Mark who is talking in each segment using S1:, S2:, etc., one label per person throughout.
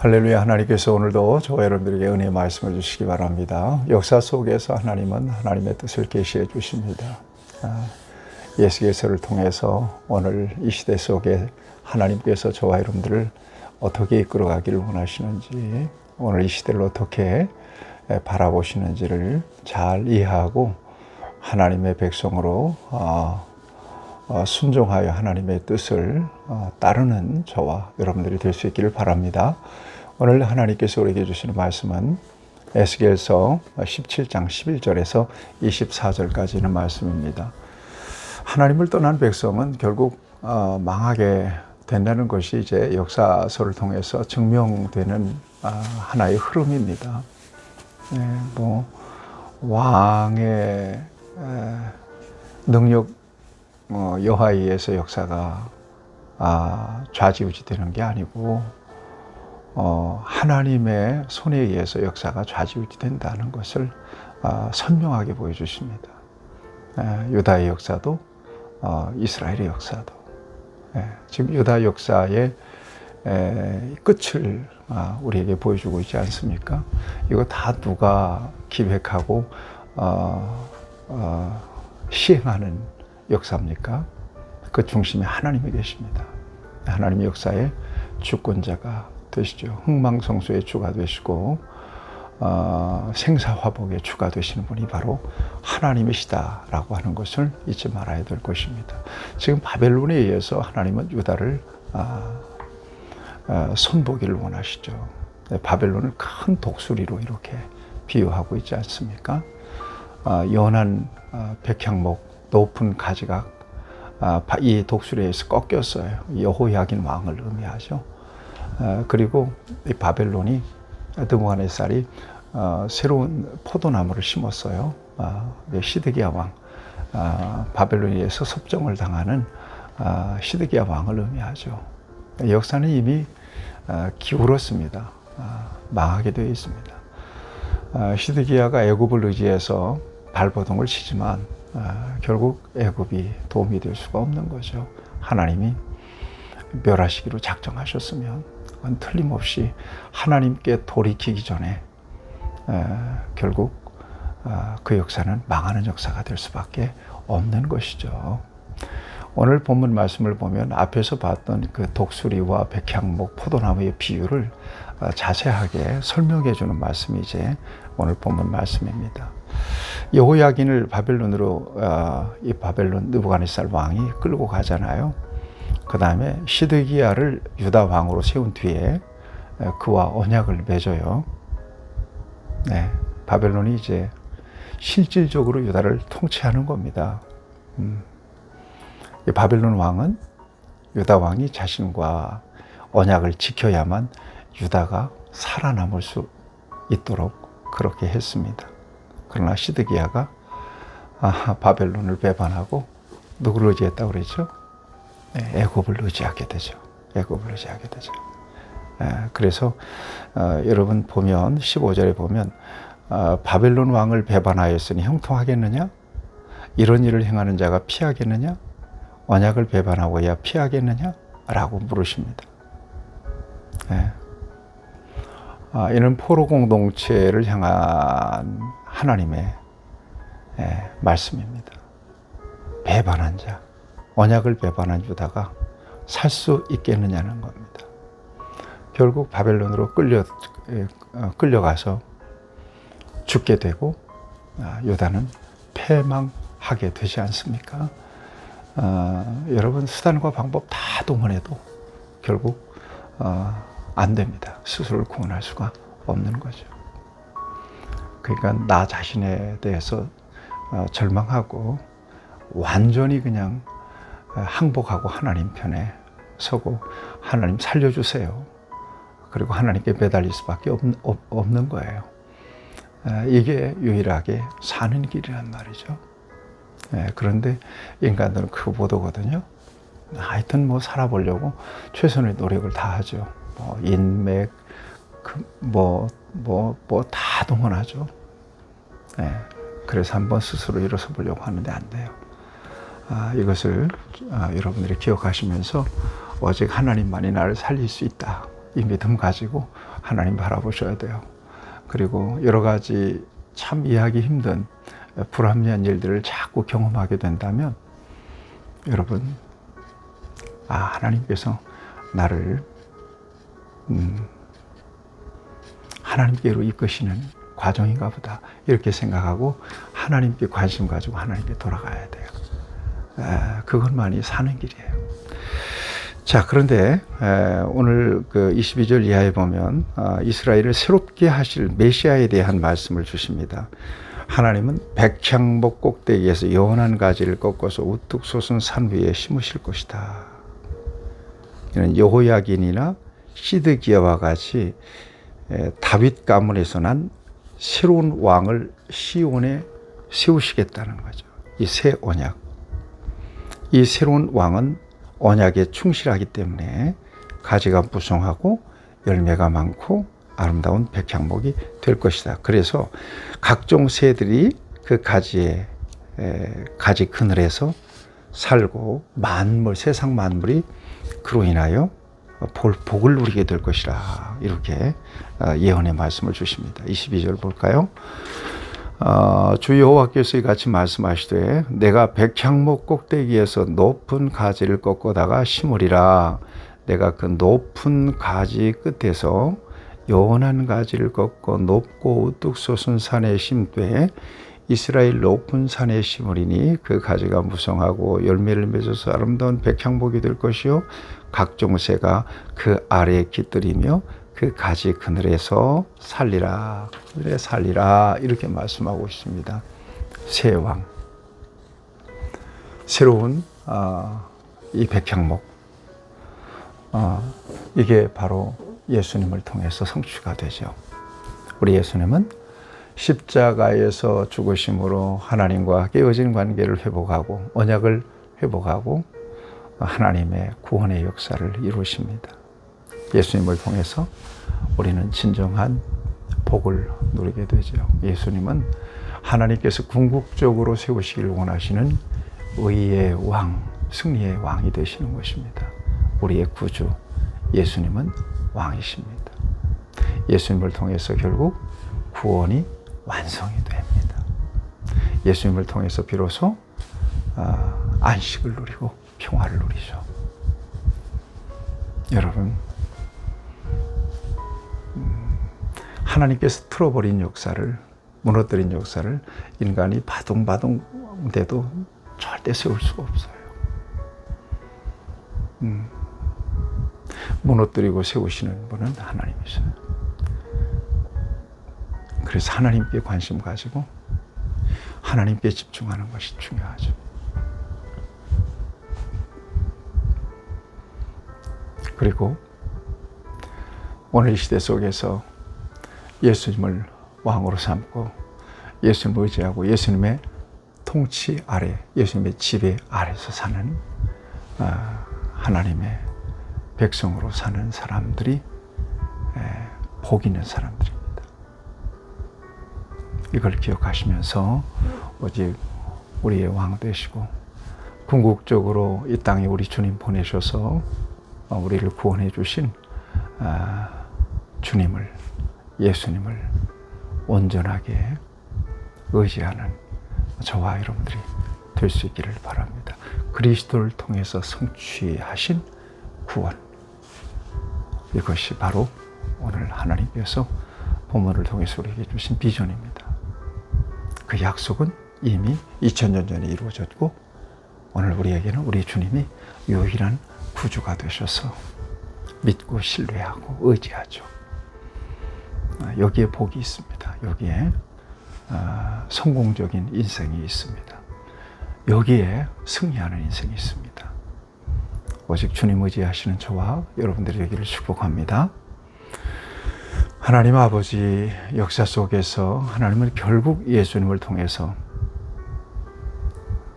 S1: 할렐루야 하나님께서 오늘도 저와 여러분들에게 은혜의 말씀을 주시기 바랍니다. 역사 속에서 하나님은 하나님의 뜻을 계시해 주십니다. 아, 예수께서를 통해서 오늘 이 시대 속에 하나님께서 저와 여러분들을 어떻게 이끌어가기를 원하시는지 오늘 이 시대를 어떻게 바라보시는지를 잘 이해하고 하나님의 백성으로 어, 어, 순종하여 하나님의 뜻을 어, 따르는 저와 여러분들이 될 수 있기를 바랍니다. 오늘 하나님께서 우리에게 주시는 말씀은 에스겔서 17장 11절에서 24절까지 는 말씀입니다. 하나님을 떠난 백성은 결국 어, 망하게 된다는 것이 이제 역사서를 통해서 증명되는 아, 하나의 흐름입니다. 네, 뭐 왕의 능력 여하에 의해서 역사가 아, 좌지우지되는 게 아니고 어, 하나님의 손에 의해서 역사가 좌지우지된다는 것을 어, 선명하게 보여주십니다. 에, 유다의 역사도 어, 이스라엘의 역사도 에, 지금 유다 역사의 에, 끝을 아, 우리에게 보여주고 있지 않습니까? 이거 다 누가 기획하고 어, 어, 시행하는 역사입니까? 그 중심에 하나님이 계십니다. 하나님의 역사의 주권자가 되시죠. 흥망성쇠의 주가 되시고 어, 생사화복의 주가 되시는 분이 바로 하나님이시다라고 하는 것을 잊지 말아야 될 것입니다. 지금 바벨론에 의해서 하나님은 유다를 어, 어, 손보기를 원하시죠. 네, 바벨론을 큰 독수리로 이렇게 비유하고 있지 않습니까? 어, 연한 어, 백향목 높은 가지가 아, 이 독수리에서 꺾였어요. 여호야긴 왕을 의미하죠. 어, 그리고 이 바벨론이 드무하네살이 어, 새로운 포도나무를 심었어요. 아, 시드기야 왕, 아, 바벨론에서 섭정을 당하는 시드기야 왕을 의미하죠. 역사는 이미 기울었습니다. 망하게 되어 있습니다. 시드기야가 애굽을 의지해서 발버둥을 치지만 결국 애굽이 도움이 될 수가 없는 거죠. 하나님이 멸하시기로 작정하셨으면 틀림없이 하나님께 돌이키기 전에 결국 아, 그 역사는 망하는 역사가 될 수밖에 없는 것이죠. 오늘 본문 말씀을 보면 앞에서 봤던 그 독수리와 백향목, 포도나무의 비유를 아, 자세하게 설명해 주는 말씀이 이제 오늘 본문 말씀입니다. 여호야긴을 바벨론으로 아, 이 바벨론 느부갓네살 왕이 끌고 가잖아요. 그 다음에 시드기야를 유다 왕으로 세운 뒤에 그와 언약을 맺어요. 네, 바벨론이 이제 실질적으로 유다를 통치하는 겁니다. 음. 바벨론 왕은 유다 왕이 자신과 언약을 지켜야만 유다가 살아남을 수 있도록 그렇게 했습니다. 그러나 시드기야가 아, 바벨론을 배반하고 누구를 의지했다고 그랬죠? 네, 애굽을 의지하게 되죠. 애굽을 의지하게 되죠. 예, 그래서 어, 여러분 보면 15절에 보면 어, 바벨론 왕을 배반하였으니 형통하겠느냐? 이런 일을 행하는 자가 피하겠느냐? 언약을 배반하고야 피하겠느냐? 라고 물으십니다. 예. 아, 이는 포로 공동체를 향한 하나님의 예, 말씀입니다. 배반한 자. 언약을 배반한 유다가 살 수 있겠느냐는 겁니다. 결국 바벨론으로 끌려 어, 끌려가서 죽게 되고 아, 유다는 패망하게 되지 않습니까? 어, 여러분 수단과 방법 다 동원해도 결국 어, 안 됩니다. 스스로를 구원할 수가 없는 거죠. 그러니까 나 자신에 대해서 어, 절망하고 완전히 그냥 항복하고 하나님 편에 서고 하나님 살려주세요. 그리고 하나님께 매달릴 수밖에 없는 거예요. 이게 유일하게 사는 길이란 말이죠. 그런데 인간들은 그거 못 오거든요. 하여튼 뭐 살아보려고 최선의 노력을 다 하죠. 뭐 인맥, 그 뭐, 뭐, 뭐 다 동원하죠. 그래서 한번 스스로 일어서 보려고 하는데 안 돼요. 아, 이것을 아, 여러분들이 기억하시면서 오직 하나님만이 나를 살릴 수 있다. 이 믿음 가지고 하나님 바라보셔야 돼요. 그리고 여러 가지 참 이해하기 힘든 불합리한 일들을 자꾸 경험하게 된다면 여러분 아 하나님께서 나를 음, 하나님께로 이끄시는 과정인가 보다 이렇게 생각하고 하나님께 관심 가지고 하나님께 돌아가야 돼요. 에, 그것만이 사는 길이에요. 자, 그런데 오늘 그 22절 이하에 보면 아, 이스라엘을 새롭게 하실 메시아에 대한 말씀을 주십니다. 하나님은 백향목 꼭대기에서 연한 가지를 꺾어서 우뚝 솟은 산 위에 심으실 것이다. 이는 여호야긴이나 시드기야와 같이 다윗 가문에서 난 새로운 왕을 시온에 세우시겠다는 거죠. 이 새 언약. 이 새로운 왕은 언약에 충실하기 때문에 가지가 무성하고 열매가 많고 아름다운 백향목이 될 것이다. 그래서 각종 새들이 그 가지에 가지 그늘에서 살고 만물 세상 만물이 그로 인하여 볼 복을 누리게 될 것이라 이렇게 어, 예언의 말씀을 주십니다. 22절 볼까요? 어, 주 여호와께서 이같이 말씀하시되 내가 백향목 꼭대기에서 높은 가지를 꺾어다가 심으리라 내가 그 높은 가지 끝에서 연한 가지를 꺾어 높고 우뚝 솟은 산에 심되 이스라엘 높은 산에 심으리니 그 가지가 무성하고 열매를 맺어서 아름다운 백향목이 될 것이요. 각종 새가 그 아래에 깃들이며 그 가지 그늘에서 살리라. 그늘에 살리라. 이렇게 말씀하고 있습니다. 새 왕. 새로운 어, 이 백향목. 어, 이게 바로 예수님을 통해서 성취가 되죠. 우리 예수님은 십자가에서 죽으심으로 하나님과 깨어진 관계를 회복하고 언약을 회복하고 하나님의 구원의 역사를 이루십니다. 예수님을 통해서 우리는 진정한 복을 누리게 되죠. 예수님은 하나님께서 궁극적으로 세우시기를 원하시는 의의 왕, 승리의 왕이 되시는 것입니다. 우리의 구주 예수님은 왕이십니다. 예수님을 통해서 결국 구원이 완성이 됩니다. 예수님을 통해서 비로소 아, 안식을 누리고 평화를 누리죠. 여러분 하나님께서 틀어버린 역사를 무너뜨린 역사를 인간이 바둥바둥 돼도 절대 세울 수가 없어요. 음, 무너뜨리고 세우시는 분은 하나님이세요. 그래서 하나님께 관심 가지고 하나님께 집중하는 것이 중요하죠. 그리고 오늘 이 시대 속에서 예수님을 왕으로 삼고 예수님을 의지하고 예수님의 통치 아래, 예수님의 지배 아래서 사는 아, 하나님의 백성으로 사는 사람들이 복 있는 사람들입니다. 이걸 기억하시면서 오직 우리의 왕 되시고 궁극적으로 이 땅에 우리 주님 보내셔서 우리를 구원해 주신 아, 주님을 예수님을 온전하게 의지하는 저와 여러분들이 될 수 있기를 바랍니다. 그리스도를 통해서 성취하신 구원. 이것이 바로 오늘 하나님께서 본문을 통해서 우리에게 주신 비전입니다. 그 약속은 이미 2000년 전에 이루어졌고 오늘 우리에게는 우리 주님이 유일한 구주가 되셔서 믿고 신뢰하고 의지하죠. 아, 여기에 복이 있습니다. 여기에 아, 성공적인 인생이 있습니다. 여기에 승리하는 인생이 있습니다. 오직 주님 의지하시는 저와 여러분들이 되기를 축복합니다. 하나님 아버지 역사 속에서 하나님은 결국 예수님을 통해서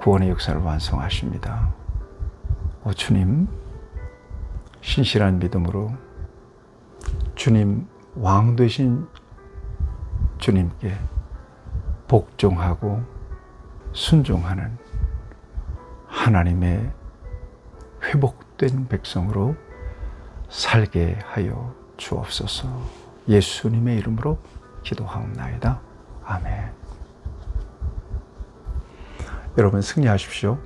S1: 구원의 역사를 완성하십니다. 오 주님 신실한 믿음으로 주님 왕 되신 주님께 복종하고 순종하는 하나님의 회복된 백성으로 살게 하여 주옵소서. 예수님의 이름으로 기도하옵나이다. 아멘. 여러분 승리하십시오.